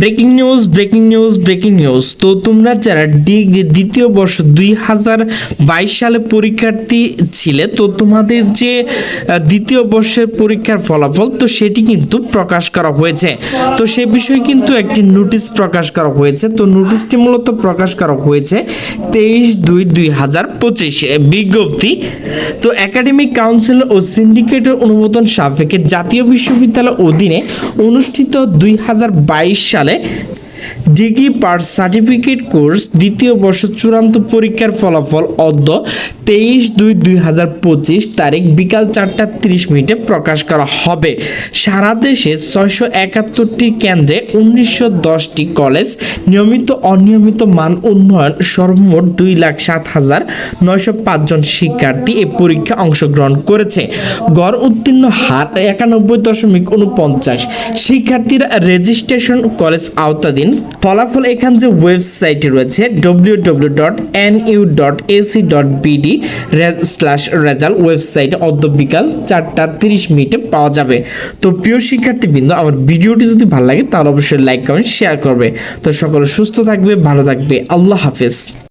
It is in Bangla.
Breaking news breaking news breaking news. তো তোমরা যারা ডিগ্রি দ্বিতীয় বর্ষ দুই হাজার বাইশ সালে পরীক্ষার্থী ছিলে, তো তোমাদের যে দ্বিতীয় বর্ষের পরীক্ষার ফলাফল, তো সেটি কিন্তু প্রকাশ করা হয়েছে। তো সে বিষয়ে কিন্তু একটি নোটিশ প্রকাশ করা হয়েছে। তো নোটিশটি মূলত প্রকাশ করা হয়েছে তেইশ দুই দুই হাজার পঁচিশ বিজ্ঞপ্তি। তো একাডেমিক কাউন্সিল ও সিন্ডিকেটের অনুমোদন সাপেক্ষে জাতীয় বিশ্ববিদ্যালয় অধীনে অনুষ্ঠিত দুই হাজার বাইশ সালে ডিগ্রি পার সার্টিফিকেট কোর্স দ্বিতীয় বর্ষ চূড়ান্ত পরীক্ষার ফলাফল অদ্য তেইশ দুই দুই হাজার পঁচিশ তারিখ বিকাল চারটা তিরিশ মিনিটে প্রকাশ করা হবে। সারা দেশে ছয়শো একাত্তরটি কেন্দ্রে উনিশশো দশটি কলেজ নিয়মিত অনিয়মিত মান উন্নয়ন সর্বমোট দুই লাখ সাত হাজার নয়শো পাঁচজন শিক্ষার্থী এ পরীক্ষা অংশগ্রহণ করেছে। গড় উত্তীর্ণ হার একানব্বই দশমিক উনপঞ্চাশ শিক্ষার্থীরা রেজিস্ট্রেশন কলেজ আওতাধীন ফলাফল এখান যে ওয়েবসাইটে রয়েছে W W dot N U dot AC dot BD slash result ওয়েবসাইটে অর্ধ বিকাল চারটা তিরিশ মিনিটে পাওয়া যাবে। তো প্রিয় শিক্ষার্থীবৃন্দ, আমার ভিডিওটি যদি ভালো লাগে, তাহলে অবশ্যই লাইক কমেন্ট শেয়ার করবে। তো সকলে সুস্থ থাকবে, ভালো থাকবে। আল্লাহ হাফেজ।